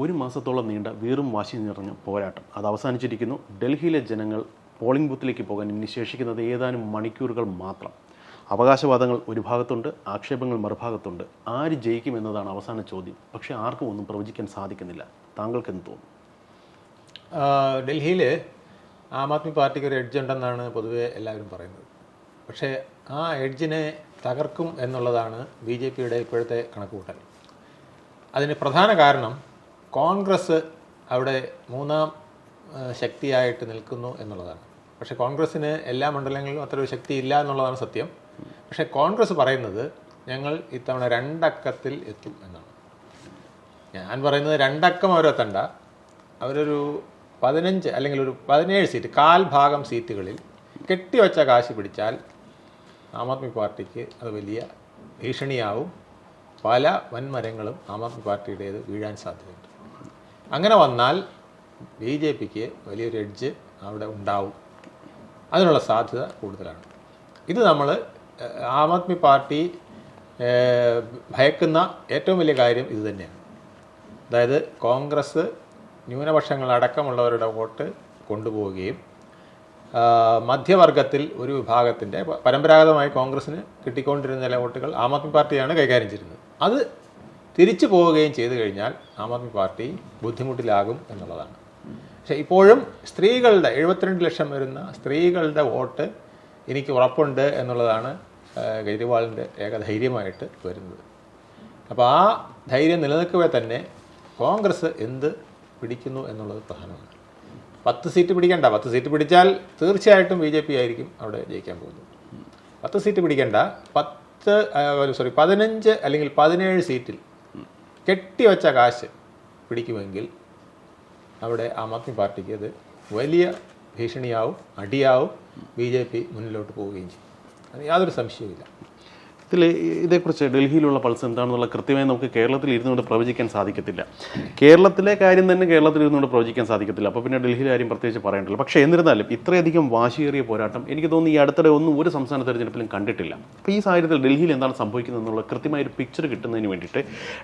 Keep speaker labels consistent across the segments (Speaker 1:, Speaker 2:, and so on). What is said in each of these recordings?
Speaker 1: ഒരു മാസത്തോളം നീണ്ട വീറും വാശി നിറഞ്ഞ പോരാട്ടം. അത് അവസാനിച്ചിരിക്കുന്നു. ഡൽഹിയിലെ ജനങ്ങൾ പോളിംഗ് ബൂത്തിലേക്ക് പോകാൻ ഇനി ശേഷിക്കുന്നത് ഏതാനും മണിക്കൂറുകൾ മാത്രം. അവകാശവാദങ്ങൾ ഒരു ഭാഗത്തുണ്ട് ആക്ഷേപങ്ങൾ മറുഭാഗത്തുണ്ട്. ആര് ജയിക്കും എന്നതാണ് അവസാന ചോദ്യം. പക്ഷേ ആർക്കും ഒന്നും പ്രവചിക്കാൻ സാധിക്കുന്നില്ല. താങ്കൾക്ക് എന്ത് തോന്നും
Speaker 2: ഡൽഹിയിൽ ആം ആദ്മി പാർട്ടിക്ക് ഒരു എഡ്ജ് ഉണ്ടെന്നാണ് പൊതുവേ എല്ലാവരും പറയുന്നത്. പക്ഷേ ആ എഡ്ജിനെ തകർക്കും എന്നുള്ളതാണ് ബി ജെ പിയുടെ ഇപ്പോഴത്തെ കണക്കുകൂട്ടൽ. അതിന് പ്രധാന കാരണം കോൺഗ്രസ് അവിടെ മൂന്നാം ശക്തിയായിട്ട് നിൽക്കുന്നു എന്നുള്ളതാണ്. പക്ഷേ കോൺഗ്രസ്സിന് എല്ലാ മണ്ഡലങ്ങളിലും അത്ര ഒരു ശക്തി ഇല്ല എന്നുള്ളതാണ് സത്യം. പക്ഷേ കോൺഗ്രസ് പറയുന്നത് ഞങ്ങൾ ഇത്തവണ രണ്ടക്കത്തിൽ എത്തും എന്നാണ്. ഞാൻ പറയുന്നത് രണ്ടക്കം അവരെത്തണ്ട അവരൊരു പതിനഞ്ച് അല്ലെങ്കിൽ ഒരു പതിനേഴ് സീറ്റ് കാൽ ഭാഗം സീറ്റുകളിൽ കെട്ടിവച്ച കാശ് പിടിച്ചാൽ ആം ആദ്മി പാർട്ടിക്ക് അത് വലിയ ഭീഷണിയാവും. പല വൻമരങ്ങളും ആം ആദ്മി പാർട്ടിയുടേത് വീഴാൻ സാധ്യതയുണ്ട്. അങ്ങനെ വന്നാൽ ബി ജെ പിക്ക് വലിയൊരു എഡ്ജ് അവിടെ ഉണ്ടാവും. അതിനുള്ള സാധ്യത കൂടുതലാണ്. ഇത് നമ്മൾ ആം ആദ്മി പാർട്ടി ഭയക്കുന്ന ഏറ്റവും വലിയ കാര്യം ഇത് തന്നെയാണ്. അതായത് കോൺഗ്രസ് ന്യൂനപക്ഷങ്ങളടക്കമുള്ളവരുടെ വോട്ട് കൊണ്ടുപോവുകയും മധ്യവർഗത്തിൽ ഒരു വിഭാഗത്തിന്റെ പരമ്പരാഗതമായി കോൺഗ്രസ്സിന് കിട്ടിക്കൊണ്ടിരുന്ന ചില വോട്ടുകൾ ആം ആദ്മി പാർട്ടിയാണ് കൈകാര്യം ചെയ്യുന്നത് അത് തിരിച്ചു പോവുകയും ചെയ്തു കഴിഞ്ഞാൽ ആം ആദ്മി പാർട്ടി ബുദ്ധിമുട്ടിലാകും എന്നുള്ളതാണ്. പക്ഷേ ഇപ്പോഴും സ്ത്രീകളുടെ എഴുപത്തിരണ്ട് ലക്ഷം വരുന്ന സ്ത്രീകളുടെ വോട്ട് എനിക്ക് ഉറപ്പുണ്ട് എന്നുള്ളതാണ് കെജ്രിവാളിന്റെ ഏക ധൈര്യമായിട്ട് വരുന്നത്. അപ്പോൾ ആ ധൈര്യം നിലനിൽക്കവേ തന്നെ കോൺഗ്രസ് എന്ത് പിടിക്കുന്നു എന്നുള്ളത് പ്രധാനമാണ്. പത്ത് സീറ്റ് പിടിക്കണ്ട. പത്ത് സീറ്റ് പിടിച്ചാൽ തീർച്ചയായിട്ടും ബി ജെ പി ആയിരിക്കും അവിടെ ജയിക്കാൻ പോകുന്നത്. പത്ത് സീറ്റ് പിടിക്കണ്ട. പത്ത് സോറി പതിനഞ്ച് അല്ലെങ്കിൽ പതിനേഴ് സീറ്റിൽ കെട്ടിവച്ച കാശ് പിടിക്കുമെങ്കിൽ അവിടെ ആം ആദ്മി പാർട്ടിക്ക് അത് വലിയ ഭീഷണിയാവും അടിയാവും ബി ജെ പി മുന്നിലോട്ട് പോവുകയും ചെയ്യും. അത് യാതൊരു സംശയവുമില്ല.
Speaker 1: ഇതിൽ ഇതേക്കുറിച്ച് ഡൽഹിയിലുള്ള പൾസ് എന്താണെന്നുള്ള കൃത്യമായി നമുക്ക് കേരളത്തിൽ ഇരുന്നുകൊണ്ട് പ്രവചിക്കാൻ സാധിക്കത്തില്ല. കേരളത്തിലെ കാര്യം തന്നെ കേരളത്തിൽ ഇരുന്നുകൊണ്ട് പ്രവചിക്കാൻ സാധിക്കത്തില്ല. അപ്പോൾ പിന്നെ ഡൽഹിയിലെ കാര്യം പ്രത്യേകിച്ച് പറയേണ്ടില്ല പക്ഷേ എന്നിരുന്നാലും ഇത്രയധികം വാശിയേറിയ പോരാട്ടം എനിക്ക് തോന്നുന്നു ഈ അടുത്തിടെ ഒന്നും ഒരു സംസ്ഥാന തെരഞ്ഞെടുപ്പിലും കണ്ടിട്ടില്ല. അപ്പോൾ ഈ സാഹചര്യത്തിൽ ഡൽഹിയിൽ എന്താണ് സംഭവിക്കുന്നത് എന്നുള്ള കൃത്യമായ ഒരു പിക്ചർ കിട്ടുന്നതിന് വേണ്ടിയിട്ട്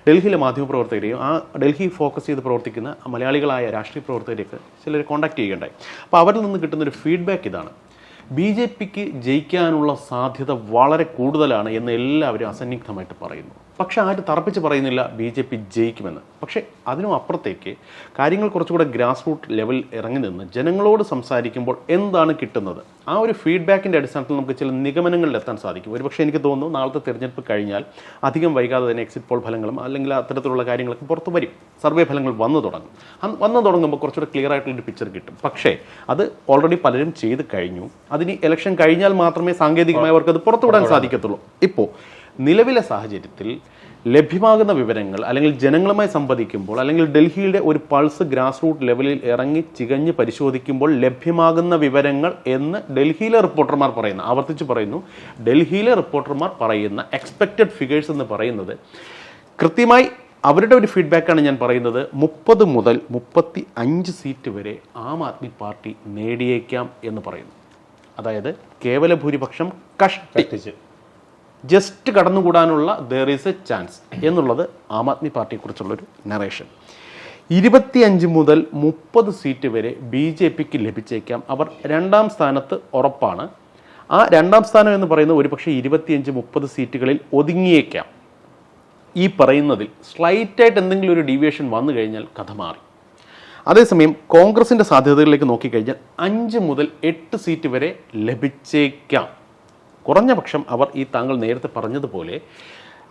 Speaker 1: ഡൽഹിയിലെ മാധ്യമപ്രവർത്തകരെയും ആ ഡൽഹി ഫോക്കസ് ചെയ്ത് പ്രവർത്തിക്കുന്ന മലയാളികളായ രാഷ്ട്രീയ പ്രവർത്തകരെയൊക്കെ ചിലർ കോൺടാക്ട് ചെയ്യുകയുണ്ടായി. അപ്പോൾ അവരിൽ നിന്ന് കിട്ടുന്ന ഒരു ഫീഡ്ബാക്ക് ഇതാണ്. ബി ജെ പിക്ക് ജയിക്കാനുള്ള സാധ്യത വളരെ കൂടുതലാണ് എന്ന് എല്ലാവരും അസന്നിഗ്ധമായിട്ട് പറയുന്നു. പക്ഷെ ആരും തറപ്പിച്ച് പറയുന്നില്ല ബി ജെ പി ജയിക്കുമെന്ന്. പക്ഷേ അതിനും അപ്പുറത്തേക്ക് കാര്യങ്ങൾ കുറച്ചുകൂടെ ഗ്രാസ് റൂട്ട് ലെവൽ ഇറങ്ങി നിന്ന് ജനങ്ങളോട് സംസാരിക്കുമ്പോൾ എന്താണ് കിട്ടുന്നത്? ആ ഒരു ഫീഡ്ബാക്കിന്റെ അടിസ്ഥാനത്തിൽ നമുക്ക് ചില നിഗമനങ്ങളിൽ എത്താൻ സാധിക്കും. ഒരുപക്ഷെ എനിക്ക് തോന്നുന്നു നാളത്തെ തിരഞ്ഞെടുപ്പ് കഴിഞ്ഞാൽ അധികം വൈകാതെ തന്നെ എക്സിറ്റ് പോൾ ഫലങ്ങളും അല്ലെങ്കിൽ അത്തരത്തിലുള്ള കാര്യങ്ങളൊക്കെ പുറത്തു വരും. സർവേ ഫലങ്ങൾ വന്നു തുടങ്ങും. വന്നു തുടങ്ങുമ്പോൾ കുറച്ചുകൂടെ ക്ലിയർ ആയിട്ടുള്ളൊരു പിക്ചർ കിട്ടും. പക്ഷേ അത് ഓൾറെഡി പലരും ചെയ്ത് കഴിഞ്ഞു. അതിന് ഇലക്ഷൻ കഴിഞ്ഞാൽ മാത്രമേ സാങ്കേതികമായി അവർക്ക് അത് പുറത്തുവിടാൻ സാധിക്കത്തുള്ളൂ. ഇപ്പോൾ നിലവിലെ സാഹചര്യത്തിൽ ലഭ്യമാകുന്ന വിവരങ്ങൾ അല്ലെങ്കിൽ ജനങ്ങളുമായി സംവദിക്കുമ്പോൾ അല്ലെങ്കിൽ ഡൽഹിയുടെ ഒരു പൾസ് ഗ്രാസ് റൂട്ട് ലെവലിൽ ഇറങ്ങി ചികഞ്ഞ് പരിശോധിക്കുമ്പോൾ ലഭ്യമാകുന്ന വിവരങ്ങൾ എന്ന് ഡൽഹിയിലെ റിപ്പോർട്ടർമാർ പറയുന്നു ആവർത്തിച്ച് പറയുന്നു ഡൽഹിയിലെ റിപ്പോർട്ടർമാർ പറയുന്ന എക്സ്പെക്റ്റഡ് ഫിഗേഴ്സ് എന്ന് പറയുന്നത്. കൃത്യമായി അവരുടെ ഒരു ഫീഡ്ബാക്കാണ് ഞാൻ പറയുന്നത്. മുപ്പത് മുതൽ മുപ്പത്തി അഞ്ച് സീറ്റ് വരെ ആം ആദ്മി പാർട്ടി നേടിയേക്കാം എന്ന് പറയുന്നു. അതായത് കേവല ഭൂരിപക്ഷം കഷ്ടി
Speaker 2: കത്തിച്ച്
Speaker 1: ജസ്റ്റ് കടന്നുകൂടാനുള്ള ദർ ഈസ് എ ചാൻസ് എന്നുള്ളത് ആം ആദ്മി പാർട്ടിയെക്കുറിച്ചുള്ളൊരു നറേഷൻ ഇരുപത്തിയഞ്ച് മുതൽ മുപ്പത് സീറ്റ് വരെ ബി ജെ പിക്ക് ലഭിച്ചേക്കാം. അവർ രണ്ടാം സ്ഥാനത്ത് ഉറപ്പാണ്. ആ രണ്ടാം സ്ഥാനം എന്ന് പറയുന്നത് ഒരുപക്ഷെ ഇരുപത്തിയഞ്ച് മുപ്പത് സീറ്റുകളിൽ ഒതുങ്ങിയേക്കാം. ഈ പറയുന്നതിൽ സ്ലൈറ്റായിട്ട് എന്തെങ്കിലും ഒരു ഡീവിയേഷൻ വന്നു കഴിഞ്ഞാൽ കഥ മാറി. അതേസമയം കോൺഗ്രസിന്റെ സാധ്യതകളിലേക്ക് നോക്കിക്കഴിഞ്ഞാൽ അഞ്ച് മുതൽ എട്ട് സീറ്റ് വരെ ലഭിച്ചേക്കാം. കുറഞ്ഞ പക്ഷം അവർ ഈ താങ്കൾ നേരത്തെ പറഞ്ഞതുപോലെ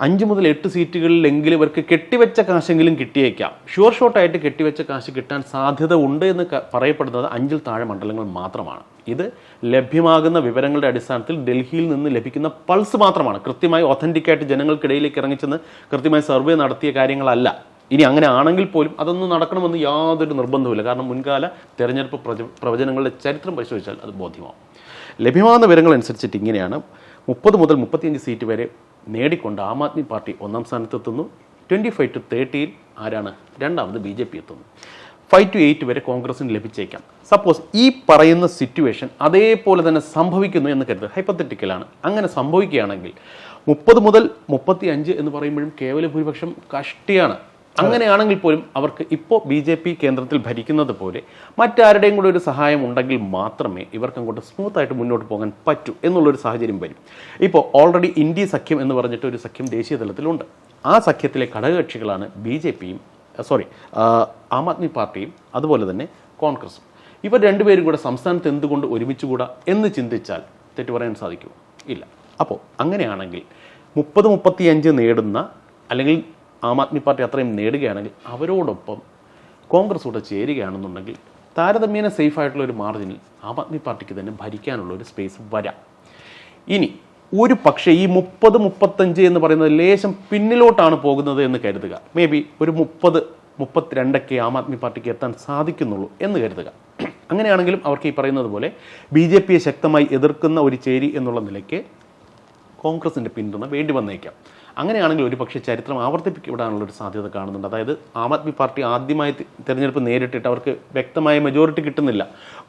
Speaker 1: അഞ്ച് മുതൽ എട്ട് സീറ്റുകളിലെങ്കിലും ഇവർക്ക് കെട്ടിവെച്ച കാശെങ്കിലും കിട്ടിയേക്കാം. ഷുവർ ഷോട്ടായിട്ട് കെട്ടിവെച്ച കാശ് കിട്ടാൻ സാധ്യത ഉണ്ട് എന്ന് പറയപ്പെടുന്നത് അഞ്ചിൽ താഴെ മണ്ഡലങ്ങൾ മാത്രമാണ്. ഇത് ലഭ്യമാകുന്ന വിവരങ്ങളുടെ അടിസ്ഥാനത്തിൽ ഡൽഹിയിൽ നിന്ന് ലഭിക്കുന്ന പൾസ് മാത്രമാണ്. കൃത്യമായി ഒതന്റിക്കായിട്ട് ജനങ്ങൾക്കിടയിലേക്ക് ഇറങ്ങിച്ചെന്ന് കൃത്യമായി സർവേ നടത്തിയ കാര്യങ്ങളല്ല. ഇനി അങ്ങനെ ആണെങ്കിൽ പോലും അതൊന്നും നടക്കണമെന്ന് യാതൊരു നിർബന്ധവുമില്ല. കാരണം മുൻകാല തെരഞ്ഞെടുപ്പ് പ്രവചനങ്ങളുടെ ചരിത്രം പരിശോധിച്ചാൽ അത് ബോധ്യമാവും. ലഭ്യമാകുന്ന വിവരങ്ങൾ അനുസരിച്ചിട്ട് ഇങ്ങനെയാണ് മുപ്പത് മുതൽ മുപ്പത്തിയഞ്ച് സീറ്റ് വരെ നേടിക്കൊണ്ട് ആം ആദ്മി പാർട്ടി ഒന്നാം സ്ഥാനത്തെത്തുന്നു ട്വന്റി ഫൈവ് ടു തേർട്ടിയിൽ ആരാണ് രണ്ടാമത് ബി ജെ പി എത്തുന്നു. ഫൈവ് ടു എയ്റ്റ് വരെ കോൺഗ്രസിന് ലഭിച്ചേക്കാം. സപ്പോസ് ഈ പറയുന്ന സിറ്റുവേഷൻ അതേപോലെ തന്നെ സംഭവിക്കുന്നു എന്ന് കരുതുക. ഹൈപ്പത്തറ്റിക്കലാണ് അങ്ങനെ സംഭവിക്കുകയാണെങ്കിൽ മുപ്പത് മുതൽ മുപ്പത്തി അഞ്ച് എന്ന് പറയുമ്പോഴും കേവല ഭൂരിപക്ഷം കഷ്ടിയാണ്. അങ്ങനെയാണെങ്കിൽ പോലും അവർക്ക് ഇപ്പോൾ ബി ജെ പി കേന്ദ്രത്തിൽ ഭരിക്കുന്നത് പോലെ മറ്റാരുടെയും കൂടെ ഒരു സഹായം ഉണ്ടെങ്കിൽ മാത്രമേ ഇവർക്ക് അങ്ങോട്ട് സ്മൂത്തായിട്ട് മുന്നോട്ട് പോകാൻ പറ്റൂ എന്നുള്ളൊരു സാഹചര്യം വരും. ഇപ്പോൾ ഓൾറെഡി ഇന്ത്യ സഖ്യം എന്ന് പറഞ്ഞിട്ട് ഒരു സഖ്യം ദേശീയ തലത്തിലുണ്ട്. ആ സഖ്യത്തിലെ ഘടകകക്ഷികളാണ് ബി ജെ പിയും സോറി ആം ആദ്മി പാർട്ടിയും അതുപോലെ തന്നെ കോൺഗ്രസും. ഇവർ രണ്ടുപേരും കൂടെ സംസ്ഥാനത്ത് എന്തുകൊണ്ട് ഒരുമിച്ചുകൂടാ എന്ന് ചിന്തിച്ചാൽ തെറ്റു പറയാൻ സാധിക്കുമോ? ഇല്ല. അപ്പോൾ അങ്ങനെയാണെങ്കിൽ മുപ്പത് മുപ്പത്തിയഞ്ച് നേടുന്ന അല്ലെങ്കിൽ ആം ആദ്മി പാർട്ടി അത്രയും നേടുകയാണെങ്കിൽ അവരോടൊപ്പം കോൺഗ്രസ് കൂടെ ചേരുകയാണെന്നുണ്ടെങ്കിൽ താരതമ്യേന സേഫ് ആയിട്ടുള്ള ഒരു മാർജിനിൽ ആം ആദ്മി പാർട്ടിക്ക് തന്നെ ഭരിക്കാനുള്ള ഒരു സ്പേസ് വരാം. ഇനി ഒരു പക്ഷേ ഈ മുപ്പത് മുപ്പത്തഞ്ച് എന്ന് പറയുന്നത് ലേശം പിന്നിലോട്ടാണ് പോകുന്നത് എന്ന് കരുതുക. മേ ബി ഒരു മുപ്പത് മുപ്പത്തിരണ്ടൊക്കെ ആം ആദ്മി പാർട്ടിക്ക് എത്താൻ സാധിക്കുന്നുള്ളൂ എന്ന് കരുതുക. അങ്ങനെയാണെങ്കിലും അവർക്ക് ഈ പറയുന്നത് പോലെ ബി ജെ പിയെ ശക്തമായി എതിർക്കുന്ന ഒരു ചേരി എന്നുള്ള നിലയ്ക്ക് കോൺഗ്രസിന്റെ പിന്തുണ വേണ്ടി വന്നേക്കാം. അങ്ങനെയാണെങ്കിൽ ഒരു പക്ഷേ ചരിത്രം ആവർത്തിപ്പിക്കപ്പെടാനുള്ള ഒരു സാധ്യത കാണുന്നുണ്ട്. അതായത് ആം ആദ്മി പാർട്ടി ആദ്യമായി തിരഞ്ഞെടുപ്പ് നേരിട്ടിട്ട് അവർക്ക് വ്യക്തമായ മെജോറിറ്റി കിട്ടുന്നില്ല.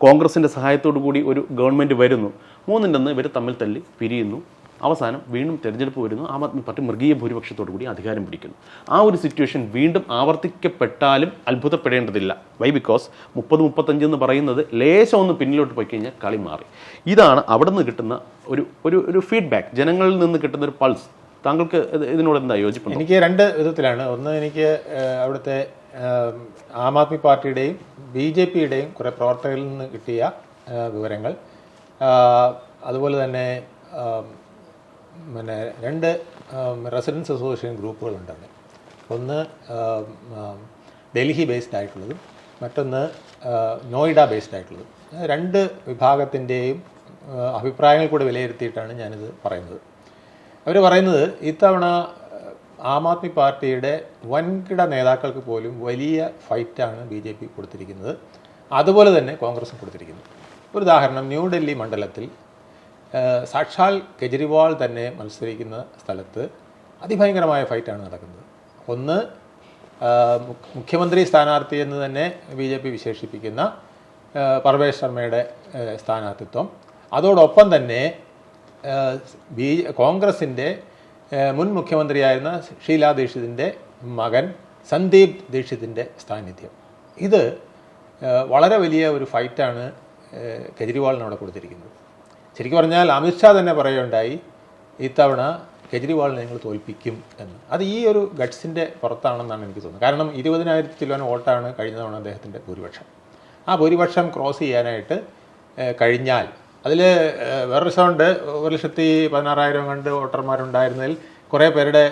Speaker 1: കോൺഗ്രസിന്റെ സഹായത്തോടു കൂടി ഒരു ഗവൺമെന്റ് വരുന്നു. മൂന്നിന്റെന്ന് ഇവർ തമ്മിൽ തല്ലി പിരിയുന്നു. അവസാനം വീണ്ടും തിരഞ്ഞെടുപ്പ് വരുന്നു. ആം ആദ്മി പാർട്ടി മൃഗീയ ഭൂരിപക്ഷത്തോടു കൂടി അധികാരം പിടിക്കുന്നു. ആ ഒരു സിറ്റുവേഷൻ വീണ്ടും ആവർത്തിക്കപ്പെട്ടാലും അത്ഭുതപ്പെടേണ്ടതില്ല. വൈ ബിക്കോസ് മുപ്പത് മുപ്പത്തഞ്ച് എന്ന് പറയുന്നത് ലേശം ഒന്ന് പിന്നിലോട്ട് പോയി കഴിഞ്ഞാൽ കളി മാറി. ഇതാണ് അവിടെ നിന്ന് കിട്ടുന്ന ഒരു ഒരു ഒരു ഫീഡ്ബാക്ക് ജനങ്ങളിൽ നിന്ന് കിട്ടുന്ന ഒരു പൾസ് താങ്കൾക്ക് ഇതിനോട് എന്താ യോജിപ്പുണ്ടോ?
Speaker 2: എനിക്ക് രണ്ട് വിധത്തിലാണ്. ഒന്ന് എനിക്ക് അവിടുത്തെ ആം ആദ്മി പാർട്ടിയുടെയും ബി ജെ പിയുടെയും കുറേ പ്രവർത്തകരിൽ നിന്ന് കിട്ടിയ വിവരങ്ങൾ. അതുപോലെ തന്നെ പിന്നെ രണ്ട് റെസിഡൻസ് അസോസിയേഷൻ ഗ്രൂപ്പുകളുണ്ട് അവിടെ ഒന്ന് ഡൽഹി ബേസ്ഡ് ആയിട്ടുള്ളതും മറ്റൊന്ന് നോയിഡ ബേസ്ഡ് ആയിട്ടുള്ളതും. രണ്ട് വിഭാഗത്തിന്റെയും അഭിപ്രായങ്ങൾ കൂടെ വിലയിരുത്തിയിട്ടാണ് ഞാനിത് പറയുന്നത്. അവർ പറയുന്നത് ഇത്തവണ ആം ആദ്മി പാർട്ടിയുടെ വൻകിട നേതാക്കൾക്ക് പോലും വലിയ ഫൈറ്റാണ് ബി ജെ പി കൊടുത്തിരിക്കുന്നത്. അതുപോലെ തന്നെ കോൺഗ്രസും കൊടുത്തിരിക്കുന്നത് ഒരു ഉദാഹരണം ന്യൂഡൽഹി മണ്ഡലത്തിൽ സാക്ഷാൽ കെജ്രിവാൾ തന്നെ മത്സരിക്കുന്ന സ്ഥലത്ത് അതിഭയങ്കരമായ ഫൈറ്റാണ് നടക്കുന്നത്. ഒന്ന് മുഖ്യമന്ത്രി സ്ഥാനാർത്ഥി എന്ന് തന്നെ ബി ജെ പി വിശേഷിപ്പിക്കുന്ന പർവേഷ് ശർമ്മയുടെ സ്ഥാനാർത്ഥിത്വം. അതോടൊപ്പം തന്നെ ബി കോൺഗ്രസിന്റെ മുൻ മുഖ്യമന്ത്രിയായിരുന്ന ഷീലാ ദീക്ഷിതിന്റെ മകൻ സന്ദീപ് ദീക്ഷിതിന്റെ സാന്നിധ്യം. ഇത് വളരെ വലിയ ഒരു ഫൈറ്റാണ് കെജ്രിവാളിന് അവിടെ കൊടുത്തിരിക്കുന്നത്. ശരിക്കും പറഞ്ഞാൽ അമിത്ഷാ തന്നെ പറയുകയുണ്ടായി ഇത്തവണ കെജ്രിവാളിനെ ഞങ്ങൾ തോൽപ്പിക്കും എന്ന്. അത് ഈ ഒരു ഗഡ്സിന്റെ പുറത്താണെന്നാണ് എനിക്ക് തോന്നുന്നത്. കാരണം ഇരുപതിനായിരത്തി ചില്ലുവാൻ വോട്ടാണ് കഴിഞ്ഞ തവണ അദ്ദേഹത്തിന്റെ ഭൂരിപക്ഷം. ആ ഭൂരിപക്ഷം ക്രോസ് ചെയ്യാനായിട്ട് കഴിഞ്ഞാൽ അതിൽ വേറൊരു സൗണ്ട്. ഒരു ലക്ഷത്തി പതിനാറായിരം കണ്ട് വോട്ടർമാരുണ്ടായിരുന്നതിൽ കുറേ പേരുടെ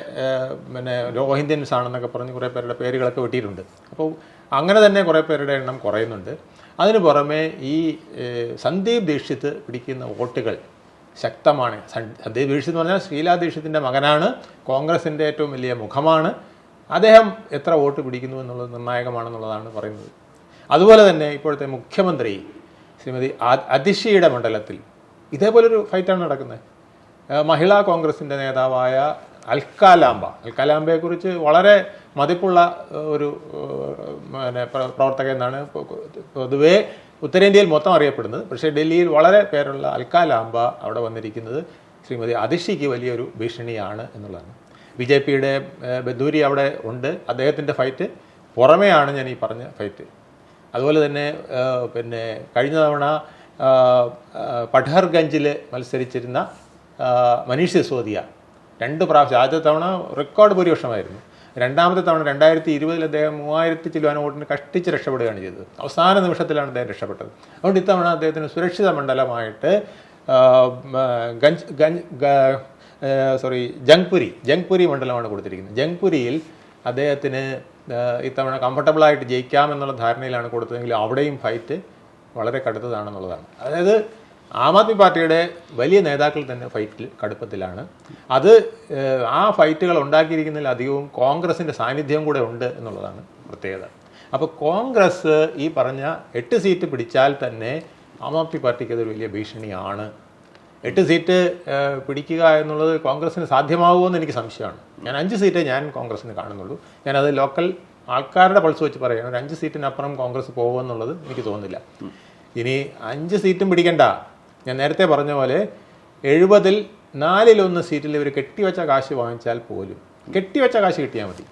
Speaker 2: പിന്നെ പിന്നെ ഇന്ത്യൻസ് ആണെന്നൊക്കെ പറഞ്ഞ് കുറേ പേരുടെ പേരുകളൊക്കെ വെട്ടിയിട്ടുണ്ട്. അപ്പോൾ അങ്ങനെ തന്നെ കുറേ പേരുടെ എണ്ണം കുറയുന്നുണ്ട്. അതിന് പുറമെ ഈ സന്ദീപ് ദീക്ഷിത് പിടിക്കുന്ന വോട്ടുകൾ ശക്തമാണ്. സന്ദീപ് ദീക്ഷിത് എന്ന് പറഞ്ഞാൽ ശ്രീലാ ദീക്ഷിത്തിന്റെ മകനാണ്. കോൺഗ്രസിന്റെ ഏറ്റവും വലിയ മുഖമാണ്. അദ്ദേഹം എത്ര വോട്ട് പിടിക്കുന്നു എന്നുള്ളത് നിർണായകമാണെന്നുള്ളതാണ് പറയുന്നത്. അതുപോലെ തന്നെ ഇപ്പോഴത്തെ മുഖ്യമന്ത്രി ശ്രീമതി അതിഷിയുടെ മണ്ഡലത്തിൽ ഇതേപോലൊരു ഫൈറ്റാണ് നടക്കുന്നത്. മഹിളാ കോൺഗ്രസിന്റെ നേതാവായ അൽക്കാലാംബ. അൽക്കാലാംബയെക്കുറിച്ച് വളരെ മതിപ്പുള്ള ഒരു പിന്നെ പ്ര- പ്രവർത്തക എന്നാണ് പൊതുവേ ഉത്തരേന്ത്യയിൽ മൊത്തം അറിയപ്പെടുന്നത്. പക്ഷേ ഡൽഹിയിൽ വളരെ പേരുള്ള അൽക്കാലാംബ അവിടെ വന്നിരിക്കുന്നത് ശ്രീമതി അതിഷിക്ക് വലിയൊരു ഭീഷണിയാണ് എന്നുള്ളതാണ്. ബി ജെ പിയുടെ ബദൂരി അവിടെ ഉണ്ട്. അദ്ദേഹത്തിന്റെ ഫൈറ്റ് പുറമെയാണ് ഞാൻ ഈ പറഞ്ഞ ഫൈറ്റ്. അതുപോലെ തന്നെ പിന്നെ കഴിഞ്ഞ തവണ പഠർഗഞ്ചിൽ മത്സരിച്ചിരുന്ന മനീഷ് സിസോദിയ. രണ്ട് പ്രാവശ്യം ആദ്യ തവണ റെക്കോർഡ് ഭൂരിപക്ഷമായിരുന്നു. രണ്ടാമത്തെ തവണ രണ്ടായിരത്തി ഇരുപതിൽ അദ്ദേഹം മൂവായിരത്തി ചില്ലുവാൻ വോട്ടിന് കഷ്ടിച്ച് രക്ഷപ്പെടുകയാണ് ചെയ്തത്. അവസാന നിമിഷത്തിലാണ് അദ്ദേഹം രക്ഷപ്പെട്ടത്. അതുകൊണ്ട് ഇത്തവണ അദ്ദേഹത്തിന് സുരക്ഷിത മണ്ഡലമായിട്ട് ഗഞ്ച് ഗഞ്ച് സോറി ജംഗ്പുരി ജംഗ്പുരി മണ്ഡലമാണ് കൊടുത്തിരിക്കുന്നത്. ജംഗ്പുരിയിൽ അദ്ദേഹത്തിന് ഇത്തവണ കംഫർട്ടബിളായിട്ട് ജയിക്കാമെന്നുള്ള ധാരണയിലാണ് കൊടുത്തതെങ്കിൽ അവിടെയും ഫൈറ്റ് വളരെ കടുത്തതാണെന്നുള്ളതാണ്. അതായത് ആം ആദ്മി പാർട്ടിയുടെ വലിയ നേതാക്കൾ തന്നെ ഫൈറ്റിൽ കടുപ്പത്തിലാണ്. അത് ആ ഫൈറ്റുകൾ ഉണ്ടാക്കിയിരിക്കുന്നതിൽ അധികവും കോൺഗ്രസിന്റെ സാന്നിധ്യം കൂടെ ഉണ്ട് എന്നുള്ളതാണ് പ്രത്യേകത. അപ്പോൾ കോൺഗ്രസ് ഈ പറഞ്ഞ എട്ട് സീറ്റ് പിടിച്ചാൽ തന്നെ ആം ആദ്മി പാർട്ടിക്ക് അതൊരു വലിയ ഭീഷണിയാണ് എട്ട് സീറ്റ് പിടിക്കുക എന്നുള്ളത് കോൺഗ്രസ്സിന് സാധ്യമാകുമോ എന്ന് എനിക്ക് സംശയമാണ്. ഞാൻ അഞ്ച് സീറ്റേ ഞാൻ കോൺഗ്രസ്സിന് കാണുന്നുള്ളൂ. ഞാനത് ലോക്കൽ ആൾക്കാരുടെ പൾസ് വെച്ച് പറയുകയാണ് ഒരു അഞ്ച് സീറ്റിനപ്പുറം കോൺഗ്രസ് പോകുമെന്നുള്ളത് എനിക്ക് തോന്നുന്നില്ല. ഇനി അഞ്ച് സീറ്റും പിടിക്കണ്ട. ഞാൻ നേരത്തെ പറഞ്ഞ പോലെ എഴുപതിൽ നാലിലൊന്ന് സീറ്റിൽ ഇവർ കെട്ടിവെച്ച കാശ് വാങ്ങിച്ചാൽ പോലും കെട്ടിവെച്ച കാശ് കിട്ടിയാൽ മതി.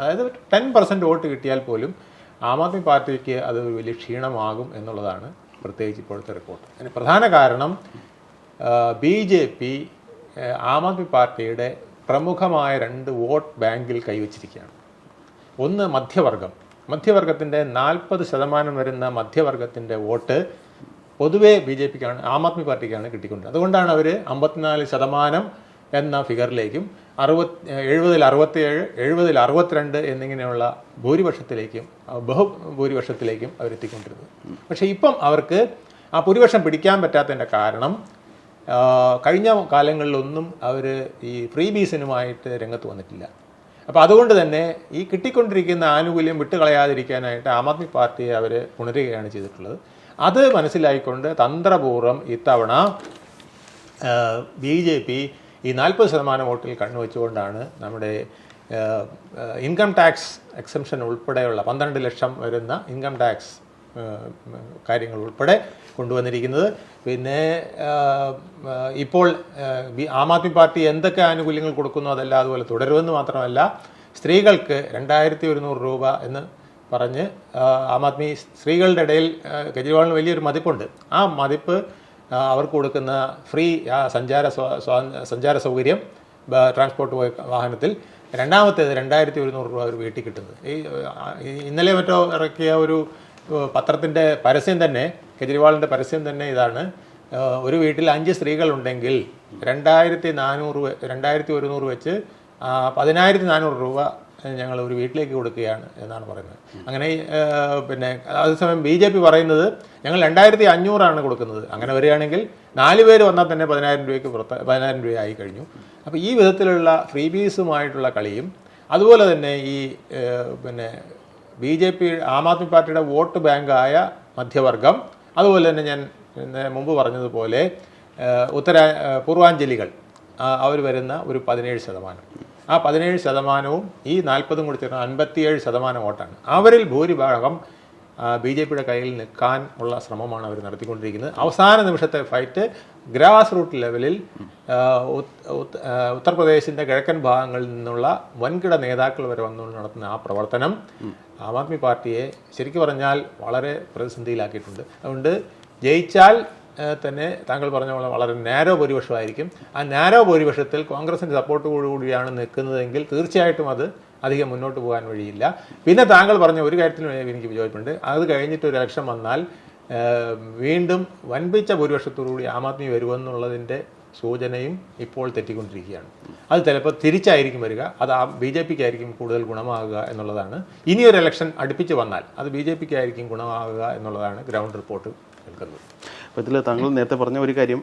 Speaker 2: അതായത് ടെൻ പെർസെന്റ് വോട്ട് കിട്ടിയാൽ പോലും ആം ആദ്മി പാർട്ടിക്ക് അത് വലിയ ക്ഷീണമാകും എന്നുള്ളതാണ് പ്രത്യേകിച്ച് ഇപ്പോഴത്തെ റിപ്പോർട്ട് അതിന് പ്രധാന കാരണം B J P Aam Aadmi പാർട്ടിയുടെ പ്രമുഖമായ രണ്ട് വോട്ട് ബാങ്കിൽ കൈവച്ചിരിക്കുകയാണ്. ഒന്ന് മധ്യവർഗം. മധ്യവർഗത്തിന്റെ നാൽപ്പത് ശതമാനം വരുന്ന മധ്യവർഗത്തിന്റെ വോട്ട് പൊതുവേ ബി ജെ പിക്കാണ് ആം ആദ്മി പാർട്ടിക്കാണ് കിട്ടിക്കൊണ്ടത്. അതുകൊണ്ടാണ് അവർ അമ്പത്തിനാല് ശതമാനം എന്ന ഫിഗറിലേക്കും അറുപത് എഴുപതിൽ അറുപത്തിയേഴ് എഴുപതിൽ അറുപത്തിരണ്ട് എന്നിങ്ങനെയുള്ള ഭൂരിപക്ഷത്തിലേക്കും ബഹുഭൂരിപക്ഷത്തിലേക്കും അവരെത്തിക്കൊണ്ടിരുന്നത്. പക്ഷേ ഇപ്പം അവർക്ക് ആ ഭൂരിപക്ഷം പിടിക്കാൻ പറ്റാത്തതിന്റെ കാരണം കഴിഞ്ഞ കാലങ്ങളിലൊന്നും അവർ ഈ ഫ്രീ ബീസിനുമായിട്ട് രംഗത്ത് വന്നിട്ടില്ല. അപ്പോൾ അതുകൊണ്ട് തന്നെ ഈ കിട്ടിക്കൊണ്ടിരിക്കുന്ന ആനുകൂല്യം വിട്ടുകളയാതിരിക്കാനായിട്ട് ആം ആദ്മി പാർട്ടിയെ അവർ ഉണരുകയാണ് ചെയ്തിട്ടുള്ളത്. അത് മനസ്സിലായിക്കൊണ്ട് തന്ത്രപൂർവം ഇത്തവണ ബി ജെ പി ഈ നാൽപ്പത് ശതമാനം വോട്ടിൽ കണ്ണുവെച്ചുകൊണ്ടാണ് നമ്മുടെ ഇൻകം ടാക്സ് എക്സംഷൻ ഉൾപ്പെടെയുള്ള പന്ത്രണ്ട് ലക്ഷം വരുന്ന ഇൻകം ടാക്സ് കാര്യങ്ങൾ ഉൾപ്പെടെ കൊണ്ടുവന്നിരിക്കുന്നത്. പിന്നെ ഇപ്പോൾ ആ, ആദ്മി പാർട്ടി എന്തൊക്കെ ആനുകൂല്യങ്ങൾ കൊടുക്കുന്നു അതല്ല അതുപോലെ തുടരുമെന്ന് മാത്രമല്ല സ്ത്രീകൾക്ക് രണ്ടായിരത്തി ഒരുന്നൂറ് രൂപ എന്ന് പറഞ്ഞ് ആ, ആദ്മി സ്ത്രീകളുടെ ഇടയിൽ കെജ്രിവാളിന് വലിയൊരു മതിപ്പുണ്ട്. ആ മതിപ്പ് അവർക്ക് കൊടുക്കുന്ന ഫ്രീ സഞ്ചാര സഞ്ചാര സൗകര്യം ട്രാൻസ്പോർട്ട് വാഹനത്തിൽ രണ്ടാമത്തേത് രണ്ടായിരത്തി ഒരുന്നൂറ് രൂപ ഒരു വീട്ടിൽ കിട്ടുന്നത്. ഈ ഇന്നലെ മറ്റോ ഇറക്കിയ ഒരു പത്രത്തിന്റെ പരസ്യം തന്നെ കെജ്രിവാളിന്റെ പരസ്യം തന്നെ ഇതാണ്. ഒരു വീട്ടിൽ അഞ്ച് സ്ത്രീകളുണ്ടെങ്കിൽ രണ്ടായിരത്തി നാനൂറ് രണ്ടായിരത്തി ഒരുന്നൂറ് വെച്ച് പതിനായിരത്തി നാനൂറ് രൂപ ഞങ്ങൾ ഒരു വീട്ടിലേക്ക് കൊടുക്കുകയാണ് എന്നാണ് പറയുന്നത്. അങ്ങനെ പിന്നെ അതേസമയം ബി ജെ പി പറയുന്നത് ഞങ്ങൾ രണ്ടായിരത്തി അഞ്ഞൂറാണ് കൊടുക്കുന്നത്. അങ്ങനെ വരികയാണെങ്കിൽ നാല് പേര് വന്നാൽ തന്നെ പതിനായിരം രൂപയ്ക്ക് പുറത്ത് പതിനായിരം രൂപയായി കഴിഞ്ഞു. അപ്പോൾ ഈ വിധത്തിലുള്ള ഫ്രീ ബീസുമായിട്ടുള്ള കളിയും അതുപോലെ തന്നെ ഈ പിന്നെ B J P Aam Aadmi പാർട്ടിയുടെ വോട്ട് ബാങ്കായ മധ്യവർഗം. അതുപോലെ തന്നെ ഞാൻ മുമ്പ് പറഞ്ഞതുപോലെ ഉത്തരാ ഏഹ്, പൂർവാഞ്ജലികൾ. അവർ വരുന്ന ഒരു പതിനേഴ് ശതമാനം. ആ പതിനേഴ് ശതമാനവും ഈ നാൽപ്പതും കൂടി ചേർന്ന അൻപത്തിയേഴ് ശതമാനം വോട്ടാണ്. അവരിൽ ഭൂരിഭാഗം ബി ജെ പിയുടെ കയ്യിൽ നിൽക്കാൻ ഉള്ള ശ്രമമാണ് അവർ നടത്തിക്കൊണ്ടിരിക്കുന്നത്. അവസാന നിമിഷത്തെ ഫൈറ്റ് ഗ്രാസ് റൂട്ട് ലെവലിൽ ഉത്തർപ്രദേശിന്റെ കിഴക്കൻ ഭാഗങ്ങളിൽ നിന്നുള്ള വൻകിട നേതാക്കൾ വരെ വന്നുകൊണ്ട് നടത്തുന്ന ആ പ്രവർത്തനം. ആം ആദ്മി പാർട്ടിയെ ശരിക്കും പറഞ്ഞാൽ വളരെ പ്രതിസന്ധിയിലാക്കിയിട്ടുണ്ട്. അതുകൊണ്ട് ജയിച്ചാൽ തന്നെ താങ്കൾ പറഞ്ഞ പോലെ വളരെ നാരോ ഭൂരിപക്ഷമായിരിക്കും. ആ നാരോ ഭൂരിപക്ഷത്തിൽ കോൺഗ്രസിന്റെ സപ്പോർട്ടോടുകൂടിയാണ് നിൽക്കുന്നതെങ്കിൽ തീർച്ചയായിട്ടും അത് അധികം മുന്നോട്ട് പോകാൻ വഴിയില്ല. പിന്നെ താങ്കൾ പറഞ്ഞ ഒരു കാര്യത്തിലും എനിക്ക് വിചാരിപ്പുണ്ട് അത് കഴിഞ്ഞിട്ട് ഒരു ഇലക്ഷൻ വന്നാൽ വീണ്ടും വൻപിച്ച ഭൂരിപക്ഷത്തോടുകൂടി ആം ആദ്മി വരുമെന്നുള്ളതിന്റെ സൂചനയും ഇപ്പോൾ തെറ്റിക്കൊണ്ടിരിക്കുകയാണ്. അത് ചിലപ്പോൾ തിരിച്ചായിരിക്കും വരിക. അത് ആ ബി ജെ പിക്ക് ആയിരിക്കും കൂടുതൽ ഗുണമാകുക എന്നുള്ളതാണ്. ഇനിയൊരു ഇലക്ഷൻ അടുപ്പിച്ച് വന്നാൽ അത് ബി ജെ പിക്ക് ആയിരിക്കും ഗുണമാകുക എന്നുള്ളതാണ് ഗ്രൗണ്ട് റിപ്പോർട്ട് നിൽക്കുന്നത്.
Speaker 1: അപ്പോൾ ഇതിൽ താങ്കൾ നേരത്തെ പറഞ്ഞ ഒരു കാര്യം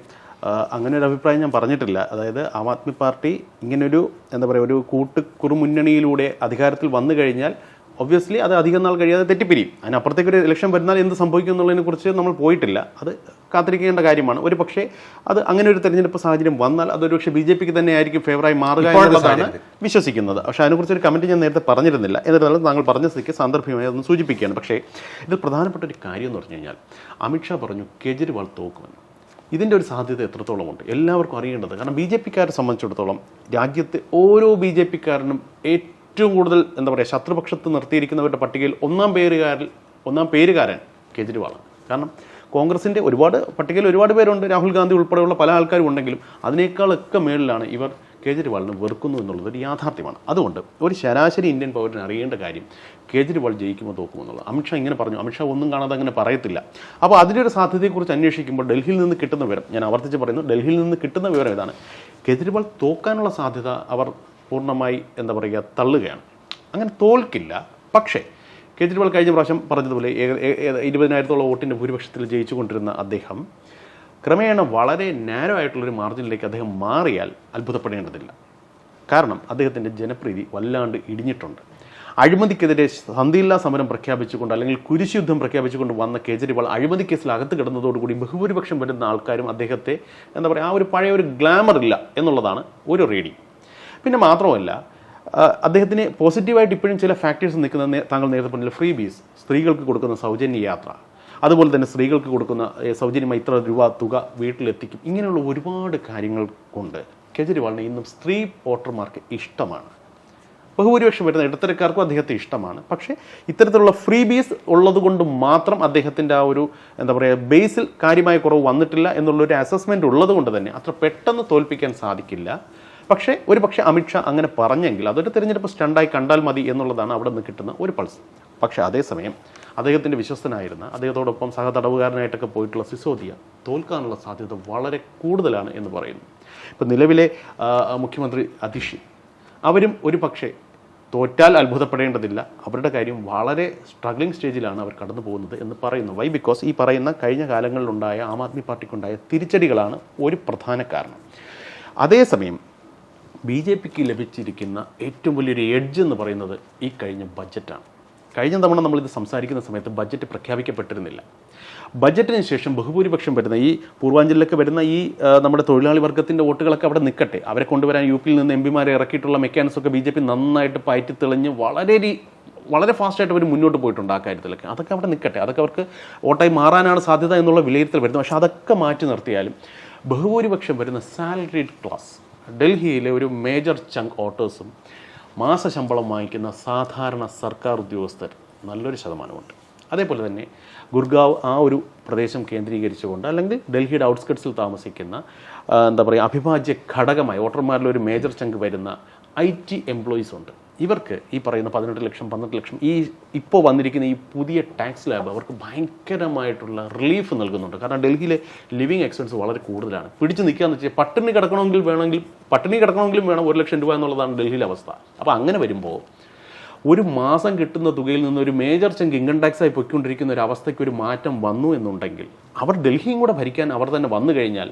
Speaker 1: അങ്ങനെ ഒരു അഭിപ്രായം ഞാൻ പറഞ്ഞിട്ടില്ല. അതായത് ആം ആദ്മി പാർട്ടി ഇങ്ങനൊരു എന്താ പറയുക ഒരു കൂട്ടുകുറുമുന്നണിയിലൂടെ അധികാരത്തിൽ വന്നു കഴിഞ്ഞാൽ ഒബ്വിയസ്ലി അത് അധികം നാൾ കഴിയാതെ തെറ്റിപ്പിരിയും. അതിനപ്പുറത്തേക്ക് ഒരു ഇലക്ഷൻ വരുന്നാൽ എന്ത് സംഭവിക്കും എന്നുള്ളതിനെ കുറിച്ച് നമ്മൾ പോയിട്ടില്ല. അത് കാത്തിരിക്കേണ്ട കാര്യമാണ്. ഒരു പക്ഷേ അത് അങ്ങനെ ഒരു തെരഞ്ഞെടുപ്പ് സാഹചര്യം വന്നാൽ അതൊരു പക്ഷേ ബി ജെ പിക്ക് തന്നെ ആയിരിക്കും ഫേവറായി മാറുക എന്നുള്ളതാണ് വിശ്വസിക്കുന്നത്. പക്ഷേ അതിനെക്കുറിച്ച് ഒരു കമന്റ് ഞാൻ നേരത്തെ പറഞ്ഞിരുന്നില്ല. എന്നിരുന്നാലും താങ്കൾ പറഞ്ഞ സ്ഥിതിക്ക് സാന്ദർഭ്യമായി അതൊന്ന് സൂചിപ്പിക്കുകയാണ്. പക്ഷേ ഇത് പ്രധാനപ്പെട്ട ഒരു കാര്യം എന്ന് പറഞ്ഞു കഴിഞ്ഞാൽ അമിത്ഷാ പറഞ്ഞു കേജ്രിവാൾ തോക്കുമെന്ന്. ഇതിന്റെ ഒരു സാധ്യത എത്രത്തോളമുണ്ട് എല്ലാവർക്കും അറിയേണ്ടത് കാരണം ബി ജെ പിക്കാരെ സംബന്ധിച്ചിടത്തോളം രാജ്യത്തെ ഓരോ ബി ജെ പിക്കാരനും ഏറ്റവും കൂടുതൽ എന്താ പറയുക ശത്രുപക്ഷത്ത് നിർത്തിയിരിക്കുന്നവരുടെ പട്ടികയിൽ ഒന്നാം പേരുകാരിൽ ഒന്നാം പേരുകാരൻ കേജ്രിവാളാണ്. കാരണം കോൺഗ്രസിന്റെ ഒരുപാട് പട്ടികയിൽ ഒരുപാട് പേരുണ്ട്. രാഹുൽ ഗാന്ധി ഉൾപ്പെടെയുള്ള പല ആൾക്കാരും ഉണ്ടെങ്കിലും അതിനേക്കാളൊക്കെ മേളിലാണ് ഇവർ കേജ്രിവാളിനെ വെറുക്കുന്നു എന്നുള്ളത് ഒരു യാഥാർത്ഥ്യമാണ്. അതുകൊണ്ട് ഒരു ശരാശരി ഇന്ത്യൻ പൗരന് അറിയേണ്ട കാര്യം കേജ്രിവാൾ ജയിക്കുമോ തോക്കുമോ എന്നുള്ളത്. അമിത്ഷാ ഇങ്ങനെ പറഞ്ഞു. അമിത്ഷാ ഒന്നും കാണാതെ അങ്ങനെ പറയത്തില്ല. അപ്പോൾ അതിന്റെ ഒരു സാധ്യതയെക്കുറിച്ച് അന്വേഷിക്കുമ്പോൾ ഡൽഹിയിൽ നിന്ന് കിട്ടുന്ന വിവരം ഞാൻ ആവർത്തിച്ച് പറയുന്നു ഡൽഹിയിൽ നിന്ന് കിട്ടുന്ന വിവരം ഇതാണ്. കേജ്രിവാൾ തോക്കാനുള്ള സാധ്യത അവർ പൂർണമായി എന്താ പറയുക തള്ളുകയാണ്. അങ്ങനെ തോൽക്കില്ല. പക്ഷേ കേജ്രിവാൾ കഴിഞ്ഞ പ്രാവശ്യം പറഞ്ഞതുപോലെ ഇരുപതിനായിരത്തോളം വോട്ടിന്റെ ഭൂരിപക്ഷത്തിൽ ജയിച്ചുകൊണ്ടിരുന്ന അദ്ദേഹം ക്രമേണ വളരെ നാരോ ആയിട്ടുള്ളൊരു മാർജിനിലേക്ക് അദ്ദേഹം മാറിയാൽ അത്ഭുതപ്പെടേണ്ടതില്ല. കാരണം അദ്ദേഹത്തിന്റെ ജനപ്രീതി വല്ലാണ്ട് ഇടിഞ്ഞിട്ടുണ്ട്. അഴിമതിക്കെതിരെ സന്ധിയില്ലാ സമരം പ്രഖ്യാപിച്ചുകൊണ്ട് അല്ലെങ്കിൽ കുരിശുദ്ധം പ്രഖ്യാപിച്ചുകൊണ്ട് വന്ന കേജ്രിവാൾ അഴിമതി കേസിൽ അകത്ത് കിടന്നതോടുകൂടി ബഹുഭൂരിപക്ഷം വരുന്ന ആൾക്കാരും അദ്ദേഹത്തെ എന്താ പറയുക ആ ഒരു പഴയ ഒരു ഗ്ലാമർ ഇല്ല എന്നുള്ളതാണ് ഒരു റീഡിങ് പിന്നെ മാത്രമല്ല അദ്ദേഹത്തിന് പോസിറ്റീവായിട്ട് ഇപ്പോഴും ചില ഫാക്ടേഴ്സ് നിൽക്കുന്ന താങ്കൾ നേരത്തെ പറഞ്ഞില്ല ഫ്രീ ബീസ് സ്ത്രീകൾക്ക് കൊടുക്കുന്ന സൗജന്യ യാത്ര. അതുപോലെ തന്നെ സ്ത്രീകൾക്ക് കൊടുക്കുന്ന സൗജന്യമായി ഇത്ര രൂപ തുക വീട്ടിലെത്തിക്കും. ഇങ്ങനെയുള്ള ഒരുപാട് കാര്യങ്ങൾ കൊണ്ട് കേജ്രിവാളിനെ ഇന്നും സ്ത്രീ വോട്ടർമാർക്ക് ഇഷ്ടമാണ്. ബഹുഭൂരിപക്ഷം വരുന്ന ഇടത്തരക്കാർക്കും അദ്ദേഹത്തെ ഇഷ്ടമാണ്. പക്ഷേ ഇത്തരത്തിലുള്ള ഫ്രീ ബീസ് ഉള്ളതുകൊണ്ട് മാത്രം അദ്ദേഹത്തിന്റെ ആ ഒരു എന്താ പറയുക ബേസിൽ കാര്യമായ കുറവ് വന്നിട്ടില്ല എന്നുള്ളൊരു അസസ്മെന്റ് ഉള്ളത് കൊണ്ട് തന്നെ അത്ര പെട്ടെന്ന് തോൽപ്പിക്കാൻ സാധിക്കില്ല. പക്ഷേ ഒരു പക്ഷേ അമിത്ഷാ അങ്ങനെ പറഞ്ഞെങ്കിൽ അതൊരു തിരഞ്ഞെടുപ്പ് സ്റ്റണ്ടായി കണ്ടാൽ മതി എന്നുള്ളതാണ് അവിടെ നിന്ന് കിട്ടുന്ന ഒരു പൾസ്. പക്ഷേ അതേസമയം അദ്ദേഹത്തിന്റെ വിശ്വസ്തനായിരുന്ന അദ്ദേഹത്തോടൊപ്പം സഹതടവുകാരനായിട്ടൊക്കെ പോയിട്ടുള്ള സിസോദിയ തോൽക്കാനുള്ള സാധ്യത വളരെ കൂടുതലാണ് എന്ന് പറയുന്നു. ഇപ്പം നിലവിലെ മുഖ്യമന്ത്രി അതിഷി അവരും ഒരു പക്ഷേ തോറ്റാൽ അത്ഭുതപ്പെടേണ്ടതില്ല. അവരുടെ കാര്യം വളരെ സ്ട്രഗ്ലിംഗ് സ്റ്റേജിലാണ് അവർ കടന്നു പോകുന്നത് എന്ന് പറയുന്നു. വൈ ബിക്കോസ് ഈ പറയുന്ന കഴിഞ്ഞ കാലങ്ങളിലുണ്ടായ ആം ആദ്മി പാർട്ടിക്കുണ്ടായ തിരിച്ചടികളാണ് ഒരു പ്രധാന കാരണം. അതേസമയം ബി ജെ പിക്ക് ലഭിച്ചിരിക്കുന്ന ഏറ്റവും വലിയൊരു എഡ്ജ് എന്ന് പറയുന്നത് ഈ കഴിഞ്ഞ ബജറ്റാണ് കഴിഞ്ഞ തവണ നമ്മളിത് സംസാരിക്കുന്ന സമയത്ത് ബജറ്റ് പ്രഖ്യാപിക്കപ്പെട്ടിരുന്നില്ല. ബജറ്റിന് ശേഷം ബഹുഭൂരിപക്ഷം വരുന്ന ഈ പൂർവാഞ്ചലിലൊക്കെ വരുന്ന ഈ നമ്മുടെ തൊഴിലാളി വർഗത്തിന്റെ വോട്ടുകളൊക്കെ അവിടെ നിൽക്കട്ടെ അവരെ കൊണ്ടുവരാൻ യു പിയിൽ നിന്ന് എം പിമാരെ ഇറക്കിയിട്ടുള്ള മെക്കാനിസം ഒക്കെ ബി ജെ പി നന്നായിട്ട് പയറ്റി തെളിഞ്ഞ് വളരെ വളരെ ഫാസ്റ്റായിട്ട് അവർ മുന്നോട്ട് പോയിട്ടുണ്ട് ആ കാര്യത്തിലൊക്കെ. അതൊക്കെ അവിടെ നിൽക്കട്ടെ അതൊക്കെ അവർക്ക് വോട്ടായി മാറാനാണ് സാധ്യത എന്നുള്ള വിലയിരുത്തൽ വരുന്നത് പക്ഷേ അതൊക്കെ മാറ്റി നിർത്തിയാലും ബഹുഭൂരിപക്ഷം വരുന്ന സാലറിഡ് ക്ലാസ് ഡൽഹിയിലെ ഒരു മേജർ ചങ്ക് വോട്ടേഴ്സും മാസശമ്പളം വാങ്ങിക്കുന്ന സാധാരണ സർക്കാർ ഉദ്യോഗസ്ഥർ നല്ലൊരു ശതമാനമുണ്ട്. അതേപോലെ തന്നെ ഗുർഗാവ് ആ ഒരു പ്രദേശം കേന്ദ്രീകരിച്ചുകൊണ്ട് അല്ലെങ്കിൽ ഡൽഹിയുടെ ഔട്ട്സ്കട്ട്സിൽ താമസിക്കുന്ന എന്താ പറയുക അഭിഭാജ്യ ഘടകമായി വോട്ടർമാരിൽ ഒരു മേജർ ചങ്ക് വരുന്ന ഐ ടി എംപ്ലോയീസ് ഉണ്ട് ഇവർക്ക് ഈ പറയുന്ന പതിനെട്ട് ലക്ഷം പന്ത്രണ്ട് ലക്ഷം ഈ ഇപ്പോൾ വന്നിരിക്കുന്ന ഈ പുതിയ ടാക്സ് ലാബ് അവർക്ക് ഭയങ്കരമായിട്ടുള്ള റിലീഫ് നൽകുന്നുണ്ട്. കാരണം ഡൽഹിയിലെ ലിവിങ് എക്സ്പെൻസ് വളരെ കൂടുതലാണ്. പിടിച്ച് എന്ന് വെച്ചാൽ പട്ടിണി കിടക്കണമെങ്കിൽ വേണമെങ്കിൽ പട്ടിണി കിടക്കണമെങ്കിലും വേണം ഒരു ലക്ഷം രൂപ എന്നുള്ളതാണ് ഡൽഹിയിലെ അവസ്ഥ. അപ്പോൾ അങ്ങനെ വരുമ്പോൾ ഒരു മാസം കിട്ടുന്ന തുകയിൽ നിന്ന് ഒരു മേജർ ചങ്ക് ഇൻകം ടാക്സ് ആയി പൊയ്ക്കൊണ്ടിരിക്കുന്ന ഒരു അവസ്ഥയ്ക്ക് ഒരു മാറ്റം വന്നു എന്നുണ്ടെങ്കിൽ അവർ ഡൽഹിയും കൂടെ ഭരിക്കാൻ അവർ തന്നെ വന്നു കഴിഞ്ഞാൽ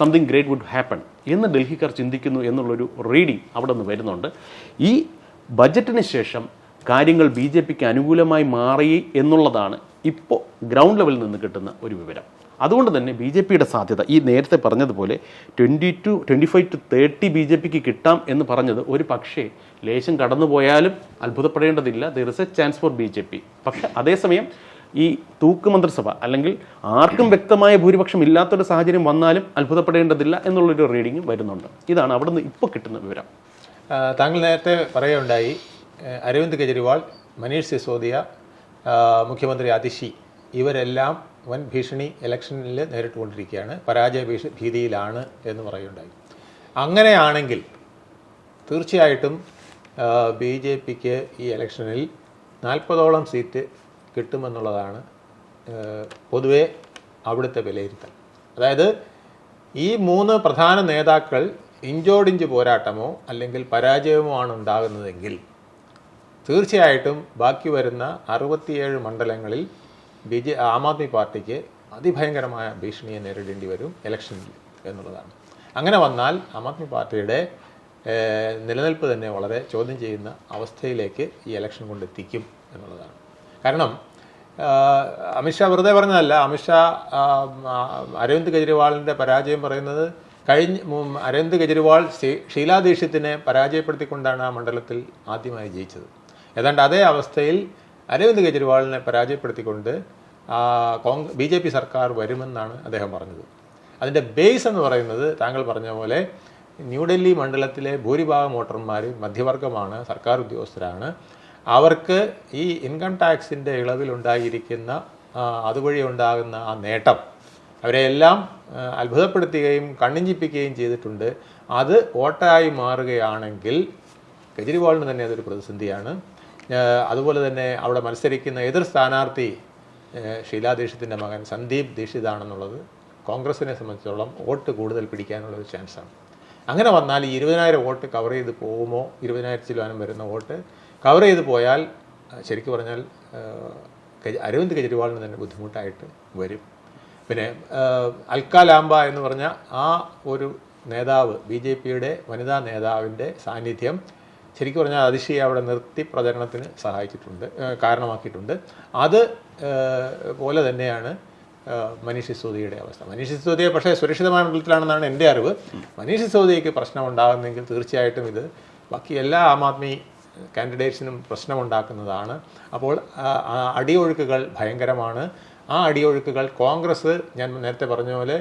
Speaker 1: സംതിങ് ഗ്രേറ്റ് വുഡ് ഹാപ്പൺ എന്ന് ഡൽഹിക്കാർ ചിന്തിക്കുന്നു എന്നുള്ളൊരു റീഡിങ് അവിടെ നിന്ന് വരുന്നുണ്ട്. ഈ ബജറ്റിന് ശേഷം കാര്യങ്ങൾ ബി ജെ പിക്ക് അനുകൂലമായി മാറി എന്നുള്ളതാണ് ഇപ്പോൾ ഗ്രൗണ്ട് ലെവലിൽ നിന്ന് കിട്ടുന്ന ഒരു വിവരം. അതുകൊണ്ട് തന്നെ ബി ജെ പിയുടെ സാധ്യത ഈ നേരത്തെ പറഞ്ഞതുപോലെ twenty to twenty five to thirty B J പിക്ക് കിട്ടാം എന്ന് പറഞ്ഞത് ഒരു പക്ഷേ ലേശം കടന്നു പോയാലും അത്ഭുതപ്പെടേണ്ടതില്ല. There is a chance for B J P. പക്ഷെ അതേസമയം ഈ തൂക്ക് മന്ത്രിസഭ അല്ലെങ്കിൽ ആർക്കും വ്യക്തമായ ഭൂരിപക്ഷം ഇല്ലാത്തൊരു സാഹചര്യം വന്നാലും അത്ഭുതപ്പെടേണ്ടതില്ല എന്നുള്ളൊരു റീഡിങ് വരുന്നുണ്ട്. ഇതാണ് അവിടുന്ന് ഇപ്പോൾ കിട്ടുന്ന വിവരം.
Speaker 2: താങ്കൾ നേരത്തെ പറയുകയുണ്ടായി അരവിന്ദ് കെജ്രിവാൾ മനീഷ് സിസോദിയ മുഖ്യമന്ത്രി അതിഷി ഇവരെല്ലാം വൻ ഭീഷണി ഇലക്ഷനിൽ നേരിട്ടുകൊണ്ടിരിക്കുകയാണ് പരാജയ ഭീഷ ഭീതിയിലാണ് എന്ന് പറയുകയുണ്ടായി. അങ്ങനെയാണെങ്കിൽ തീർച്ചയായിട്ടും ബി ജെ പിക്ക് ഈ ഇലക്ഷനിൽ നാൽപ്പതോളം സീറ്റ് കിട്ടുമെന്നുള്ളതാണ് പൊതുവെ അവിടുത്തെ വിലയിരുത്തൽ. അതായത് ഈ മൂന്ന് പ്രധാന നേതാക്കൾ ഇഞ്ചോടിഞ്ച് പോരാട്ടമോ അല്ലെങ്കിൽ പരാജയമോ ആണ് ഉണ്ടാകുന്നതെങ്കിൽ തീർച്ചയായിട്ടും ബാക്കി വരുന്ന അറുപത്തിയേഴ് മണ്ഡലങ്ങളിൽ ബി ജെ ആം ആദ്മി പാർട്ടിക്ക് അതിഭയങ്കരമായ ഭീഷണിയെ നേരിടേണ്ടി വരും ഇലക്ഷനിൽ എന്നുള്ളതാണ്. അങ്ങനെ വന്നാൽ ആം ആദ്മി പാർട്ടിയുടെ നിലനിൽപ്പ് തന്നെ വളരെ ചോദ്യം ചെയ്യുന്ന അവസ്ഥയിലേക്ക് ഈ ഇലക്ഷൻ കൊണ്ടെത്തിക്കും എന്നുള്ളതാണ്. കാരണം അമിത്ഷാ വെറുതെ പറഞ്ഞതല്ല. അമിത്ഷാ അരവിന്ദ് കെജ്രിവാളിന്റെ പരാജയം പറയുന്നത് കഴിഞ്ഞ അരവിന്ദ് കെജ്രിവാൾ ഷീലാ ദീക്ഷിത്തിനെ പരാജയപ്പെടുത്തിക്കൊണ്ടാണ് ആ മണ്ഡലത്തിൽ ആദ്യമായി ജയിച്ചത്. ഏതാണ്ട് അതേ അവസ്ഥയിൽ അരവിന്ദ് കെജ്രിവാളിനെ പരാജയപ്പെടുത്തിക്കൊണ്ട് കോൺഗ്രസ് ബി ജെ പി സർക്കാർ വരുമെന്നാണ് അദ്ദേഹം പറഞ്ഞത്. അതിന്റെ ബേസ് എന്ന് പറയുന്നത് താങ്കൾ പറഞ്ഞ പോലെ ന്യൂഡൽഹി മണ്ഡലത്തിലെ ഭൂരിഭാഗം വോട്ടർമാർ മധ്യവർഗമാണ് സർക്കാർ ഉദ്യോഗസ്ഥരാണ്. അവർക്ക് ഈ ഇൻകം ടാക്സിന്റെ ഇളവിലുണ്ടായിരിക്കുന്ന അതുവഴി ഉണ്ടാകുന്ന ആ നേട്ടം അവരെയെല്ലാം അത്ഭുതപ്പെടുത്തുകയും കണ്ണിഞ്ചിപ്പിക്കുകയും ചെയ്തിട്ടുണ്ട്. അത് വോട്ടായി മാറുകയാണെങ്കിൽ കെജ്രിവാളിന് തന്നെ അതൊരു പ്രതിസന്ധിയാണ്. അതുപോലെ തന്നെ അവിടെ മത്സരിക്കുന്ന എതിർ സ്ഥാനാർത്ഥി ഷീലാ ദീക്ഷിത്തിന്റെ മകൻ സന്ദീപ് ദീക്ഷിതാണെന്നുള്ളത് കോൺഗ്രസിനെ സംബന്ധിച്ചോളം വോട്ട് കൂടുതൽ പിടിക്കാനുള്ള ഒരു ചാൻസാണ്. അങ്ങനെ വന്നാൽ ഈ ഇരുപതിനായിരം വോട്ട് കവർ ചെയ്ത് പോകുമോ? ഇരുപതിനായിരത്തിലും വരുന്ന വോട്ട് കവർ ചെയ്ത് പോയാൽ ശരിക്കും പറഞ്ഞാൽ അരവിന്ദ് കെജ്രിവാളിന് തന്നെ ബുദ്ധിമുട്ടായിട്ട് വരും. പിന്നെ അൽക്ക ലാംബ എന്ന് പറഞ്ഞ ആ ഒരു നേതാവ് ബി ജെ പിയുടെ വനിതാ നേതാവിന്റെ സാന്നിധ്യം ശരിക്കും പറഞ്ഞാൽ അതിശയെ അവിടെ നിർത്തി പ്രചരണത്തിന് സഹായിച്ചിട്ടുണ്ട് കാരണമാക്കിയിട്ടുണ്ട്. അത് പോലെ തന്നെയാണ് മനീഷ് സിസോദിയുടെ അവസ്ഥ. മനീഷ് സിസോദിയെ പക്ഷേ സുരക്ഷിതമായ മണ്ഡലത്തിലാണെന്നാണ് എന്റെ അറിവ്. മനീഷ് സിസോദിയക്ക് പ്രശ്നമുണ്ടാകുന്നെങ്കിൽ തീർച്ചയായിട്ടും ഇത് ബാക്കി എല്ലാ ആം ആദ്മി കാൻഡിഡേറ്റ്സിനും പ്രശ്നമുണ്ടാക്കുന്നതാണ്. അപ്പോൾ അടിയൊഴുക്കുകൾ ഭയങ്കരമാണ്. ആ അടിയൊഴുക്കുകൾ കോൺഗ്രസ് ഞാൻ നേരത്തെ പറഞ്ഞ പോലെ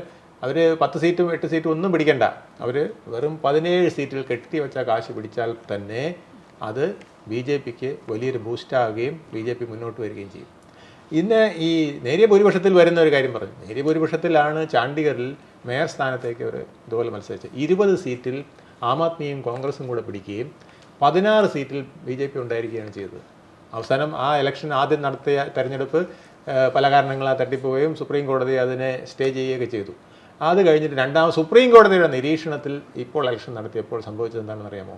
Speaker 2: അവർ പത്ത് സീറ്റും എട്ട് സീറ്റും ഒന്നും പിടിക്കണ്ട. അവർ വെറും പതിനേഴ് സീറ്റിൽ കെട്ടി വെച്ച കാശ് പിടിച്ചാൽ തന്നെ അത് ബി ജെ പിക്ക് വലിയൊരു ബൂസ്റ്റാവുകയും ബി ജെ പി മുന്നോട്ട് വരികയും ചെയ്യും. ഇന്ന് ഈ നേരിയ ഭൂരിപക്ഷത്തിൽ വരുന്ന ഒരു കാര്യം പറഞ്ഞു. നേരിയ ഭൂരിപക്ഷത്തിലാണ് ചാണ്ഡീഗറിൽ മേയർ സ്ഥാനത്തേക്ക് അവർ ഇതുപോലെ മത്സരിച്ചത്. ഇരുപത് സീറ്റിൽ ആം ആദ്മിയും കോൺഗ്രസും കൂടെ പിടിക്കുകയും പതിനാറ് സീറ്റിൽ ബി ജെ പി ഉണ്ടായിരിക്കുകയാണ് ചെയ്തത്. അവസാനം ആ ഇലക്ഷൻ ആദ്യം നടത്തിയ തെരഞ്ഞെടുപ്പ് പല കാരണങ്ങളാൽ തട്ടിപ്പോവുകയും സുപ്രീം കോടതി അതിനെ സ്റ്റേ ചെയ്യുകയൊക്കെ ചെയ്തു. അത് കഴിഞ്ഞിട്ട് രണ്ടാം സുപ്രീം കോടതിയുടെ നിരീക്ഷണത്തിൽ ഇപ്പോൾ ഇലക്ഷൻ നടത്തിയപ്പോൾ സംഭവിച്ചത് എന്താണെന്ന് അറിയാമോ?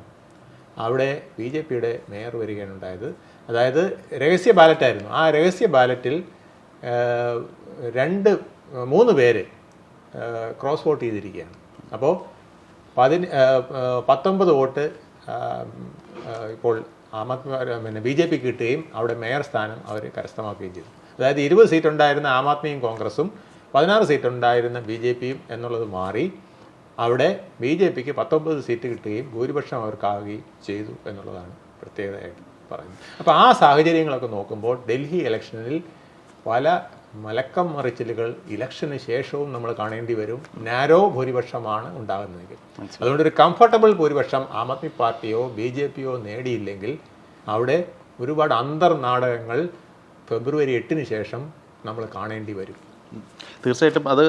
Speaker 2: അവിടെ ബി ജെ പിയുടെ മേയർ വരികയാണ് ഉണ്ടായത്. അതായത് രഹസ്യ ബാലറ്റായിരുന്നു ആ രഹസ്യ ബാലറ്റിൽ രണ്ട് മൂന്ന് പേര് ക്രോസ് വോട്ട് ചെയ്തിരിക്കുകയാണ്. അപ്പോൾ പതിന് പത്തൊമ്പത് വോട്ട് ഇപ്പോൾ ആം ആദ്മി പിന്നെ ബി ജെ പി കിട്ടുകയും അവിടെ മേയർ സ്ഥാനം അവർ കരസ്ഥമാക്കുകയും ചെയ്തു. അതായത് ഇരുപത് സീറ്റ് ഉണ്ടായിരുന്ന ആം ആദ്മിയും കോൺഗ്രസും പതിനാറ് സീറ്റ് ഉണ്ടായിരുന്ന ബി ജെ പിയും എന്നുള്ളത് മാറി അവിടെ ബി ജെ പിക്ക് പത്തൊമ്പത് സീറ്റ് കിട്ടുകയും ഭൂരിപക്ഷം അവർക്കാവുകയും ചെയ്തു എന്നുള്ളതാണ് പ്രത്യേകതയായിട്ട് പറയുന്നത്. അപ്പോൾ ആ സാഹചര്യങ്ങളൊക്കെ നോക്കുമ്പോൾ ഡൽഹി ഇലക്ഷനിൽ പല മലക്കം മറിച്ചിലുകൾ ഇലക്ഷന് ശേഷവും നമ്മൾ കാണേണ്ടി വരും. നാരോ ഭൂരിപക്ഷമാണ് ഉണ്ടാകുന്നതെങ്കിൽ. അതുകൊണ്ട് ഒരു കംഫർട്ടബിൾ ഭൂരിപക്ഷം ആം ആദ്മി പാർട്ടിയോ ബി ജെ പിയോ നേടിയില്ലെങ്കിൽ അവിടെ ഒരുപാട് അന്തർനാടകങ്ങൾ ഫെബ്രുവരി എട്ടിന് ശേഷം നമ്മൾ കാണേണ്ടി വരും.
Speaker 1: തീർച്ചയായിട്ടും അത്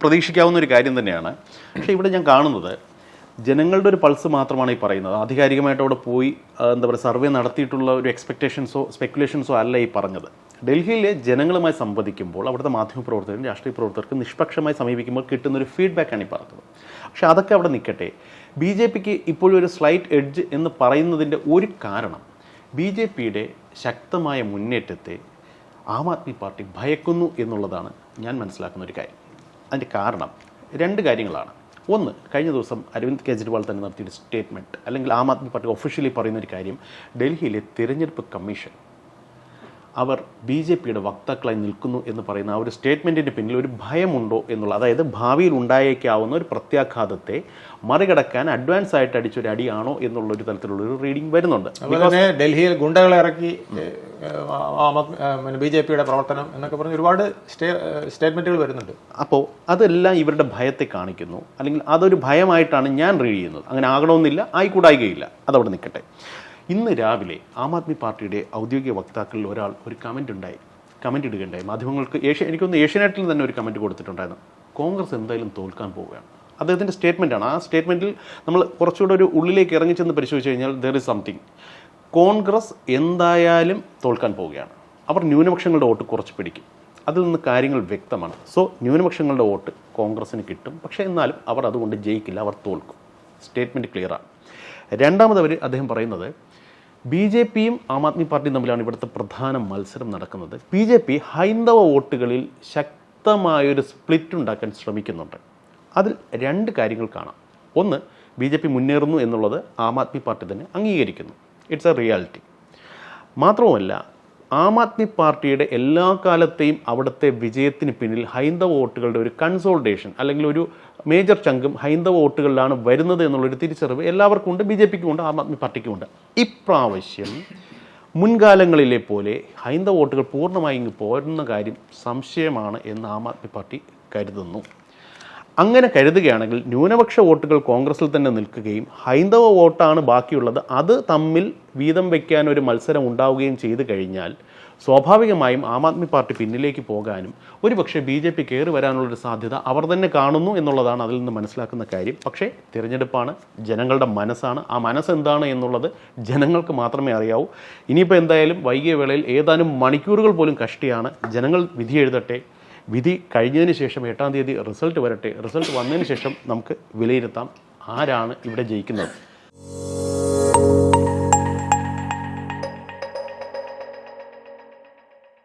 Speaker 1: പ്രതീക്ഷിക്കാവുന്ന ഒരു കാര്യം തന്നെയാണ്. പക്ഷെ ഇവിടെ ഞാൻ കാണുന്നത് ജനങ്ങളുടെ ഒരു പൾസ് മാത്രമാണ് ഈ പറയുന്നത്. ആധികാരികമായിട്ട് അവിടെ പോയി എന്താ പറയുക സർവേ നടത്തിയിട്ടുള്ള ഒരു എക്സ്പെക്റ്റേഷൻസോ സ്പെക്കുലേഷൻസോ അല്ല ഈ പറഞ്ഞത്. ഡൽഹിയിലെ ജനങ്ങളുമായി സംവദിക്കുമ്പോൾ അവിടുത്തെ മാധ്യമപ്രവർത്തകരും രാഷ്ട്രീയ പ്രവർത്തകർക്ക് നിഷ്പക്ഷമായി സമീപിക്കുമ്പോൾ കിട്ടുന്ന ഒരു ഫീഡ്ബാക്കാണ് ഈ പറഞ്ഞത്. പക്ഷേ അതൊക്കെ അവിടെ നിൽക്കട്ടെ. ബി ജെ പിക്ക് ഇപ്പോഴും ഒരു സ്ലൈറ്റ് എഡ്ജ് എന്ന് പറയുന്നതിന്റെ ഒരു കാരണം ബി ജെ പിയുടെ ശക്തമായ മുന്നേറ്റത്തെ ആം ആദ്മി പാർട്ടി ഭയക്കുന്നു എന്നുള്ളതാണ് ഞാൻ മനസ്സിലാക്കുന്ന ഒരു കാര്യം. അതിന്റെ കാരണം രണ്ട് കാര്യങ്ങളാണ്. ഒന്ന് കഴിഞ്ഞ ദിവസം അരവിന്ദ് കെജ്രിവാൾ തന്നെ നടത്തിയൊരു സ്റ്റേറ്റ്മെന്റ് അല്ലെങ്കിൽ ആം ആദ്മി പാർട്ടി ഒഫീഷ്യലി പറയുന്ന ഒരു കാര്യം ഡൽഹിയിലെ തിരഞ്ഞെടുപ്പ് കമ്മീഷൻ അവർ ബി ജെ പിയുടെ വക്താക്കളായി നിൽക്കുന്നു എന്ന് പറയുന്ന ആ ഒരു സ്റ്റേറ്റ്മെന്റിന്റെ പിന്നിൽ ഒരു ഭയമുണ്ടോ എന്നുള്ള അതായത് ഭാവിയിൽ ഉണ്ടായേക്കാവുന്ന ഒരു പ്രത്യാഘാതത്തെ മറികടക്കാൻ അഡ്വാൻസ് ആയിട്ട് അടിച്ചൊരു അടിയാണോ എന്നുള്ള ഒരു തരത്തിലുള്ള ഒരു റീഡിംഗ് വരുന്നുണ്ട്.
Speaker 2: ഡൽഹിയിൽ ഗുണ്ടകളെ ഇറക്കി ബി ജെ പിയുടെ പ്രവർത്തനം എന്നൊക്കെ പറഞ്ഞ് ഒരുപാട് സ്റ്റേറ്റ്മെന്റുകൾ വരുന്നുണ്ട്.
Speaker 1: അപ്പോൾ അതെല്ലാം ഇവരുടെ ഭയത്തെ കാണിക്കുന്നു. അല്ലെങ്കിൽ അതൊരു ഭയമായിട്ടാണ് ഞാൻ റീഡ് ചെയ്യുന്നത്. അങ്ങനെ ആകണമെന്നില്ല ആയിക്കൂടായികയില്ല. അതവിടെ നിൽക്കട്ടെ. ഇന്ന് രാവിലെ ആം ആദ്മി പാർട്ടിയുടെ ഔദ്യോഗിക വക്താക്കളിൽ ഒരാൾ ഒരു കമന്റ് ഉണ്ടായി. കമന്റ് ഇടുകയുണ്ടായി. മാധ്യമങ്ങൾക്ക് ഏഷ്യ എനിക്കൊന്ന് ഏഷ്യാനെറ്റിൽ തന്നെ ഒരു കമന്റ് കൊടുത്തിട്ടുണ്ടായിരുന്നു. കോൺഗ്രസ് എന്തായാലും തോൽക്കാൻ പോവുകയാണ്. അദ്ദേഹത്തിന്റെ സ്റ്റേറ്റ്മെന്റാണ് ആ സ്റ്റേറ്റ്മെന്റിൽ നമ്മൾ കുറച്ചുകൂടെ ഒരു ഉള്ളിലേക്ക് ഇറങ്ങിച്ചെന്ന് പരിശോധിച്ച് കഴിഞ്ഞാൽ ദർ ഇസ് സംതിങ് കോൺഗ്രസ് എന്തായാലും തോൽക്കാൻ പോവുകയാണ്. അവർ ന്യൂനപക്ഷങ്ങളുടെ വോട്ട് കുറച്ച് പിടിക്കും. അതിൽ നിന്ന് കാര്യങ്ങൾ വ്യക്തമാണ്. സോ ന്യൂനപക്ഷങ്ങളുടെ വോട്ട് കോൺഗ്രസ്സിന് കിട്ടും. പക്ഷേ എന്നാലും അവർ അതുകൊണ്ട് ജയിക്കില്ല. അവർ തോൽക്കും. സ്റ്റേറ്റ്മെന്റ് ക്ലിയറാണ് രണ്ടാമത് അവർ അദ്ദേഹം പറയുന്നത് ബി ജെ പിയും ആം ആദ്മി പാർട്ടിയും തമ്മിലാണ് ഇവിടുത്തെ പ്രധാന മത്സരം നടക്കുന്നത്. ബി ജെ പി ഹൈന്ദവ വോട്ടുകളിൽ ശക്തമായൊരു സ്പ്ലിറ്റ് ഉണ്ടാക്കാൻ ശ്രമിക്കുന്നുണ്ട്. അതിൽ രണ്ട് കാര്യങ്ങൾ കാണാം. ഒന്ന് ബി ജെ പി മുന്നേറുന്നു എന്നുള്ളത് ആം ആദ്മി പാർട്ടി തന്നെ അംഗീകരിക്കുന്നു. ഇറ്റ്സ് എ റിയാലിറ്റി മാത്രവുമല്ല ആം ആദ്മി പാർട്ടിയുടെ എല്ലാ കാലത്തെയും അവിടുത്തെ വിജയത്തിന് പിന്നിൽ ഹൈന്ദവ വോട്ടുകളുടെ ഒരു കൺസോൾട്ടേഷൻ അല്ലെങ്കിൽ ഒരു മേജർ ചങ്കും ഹൈന്ദവ വോട്ടുകളിലാണ് വരുന്നത് എന്നുള്ളൊരു തിരിച്ചറിവ് എല്ലാവർക്കും ഉണ്ട് ബി ജെ പിക്കും ഉണ്ട് ആം ആദ്മി പാർട്ടിക്കും ഉണ്ട് ഇപ്രാവശ്യം മുൻകാലങ്ങളിലെ പോലെ ഹൈന്ദവ വോട്ടുകൾ പൂർണമായി ഇങ്ങ് പോരുന്ന കാര്യം സംശയമാണ് എന്ന് ആം ആദ്മി പാർട്ടി കരുതുന്നു. അങ്ങനെ കരുതുകയാണെങ്കിൽ ന്യൂനപക്ഷ വോട്ടുകൾ കോൺഗ്രസിൽ തന്നെ നിൽക്കുകയും ഹൈന്ദവ വോട്ടാണ് ബാക്കിയുള്ളത്. അത് തമ്മിൽ വീതം വയ്ക്കാൻ ഒരു മത്സരം ഉണ്ടാവുകയും ചെയ്തു കഴിഞ്ഞാൽ സ്വാഭാവികമായും ആം ആദ്മി പാർട്ടി പിന്നിലേക്ക് പോകാനും ഒരുപക്ഷെ ബി ജെ പി കയറി വരാനുള്ളൊരു സാധ്യത അവർ തന്നെ കാണുന്നു എന്നുള്ളതാണ് അതിൽ നിന്ന് മനസ്സിലാക്കുന്ന കാര്യം. പക്ഷേ തിരഞ്ഞെടുപ്പാണ് ജനങ്ങളുടെ മനസ്സാണ്. ആ മനസ്സെന്താണ് എന്നുള്ളത് ജനങ്ങൾക്ക് മാത്രമേ അറിയാവൂ. ഇനിയിപ്പോൾ എന്തായാലും വൈകിയ വേളയിൽ ഏതാനും മണിക്കൂറുകൾ പോലും കഷ്ടിയാണ്. ജനങ്ങൾ വിധി എഴുതട്ടെ. വിധി കഴിഞ്ഞതിന് ശേഷം എട്ടാം തീയതി റിസൾട്ട് വരട്ടെ. റിസൾട്ട് വന്നതിന് ശേഷം നമുക്ക് വിലയിരുത്താം ആരാണ് ഇവിടെ ജയിക്കുന്നത്.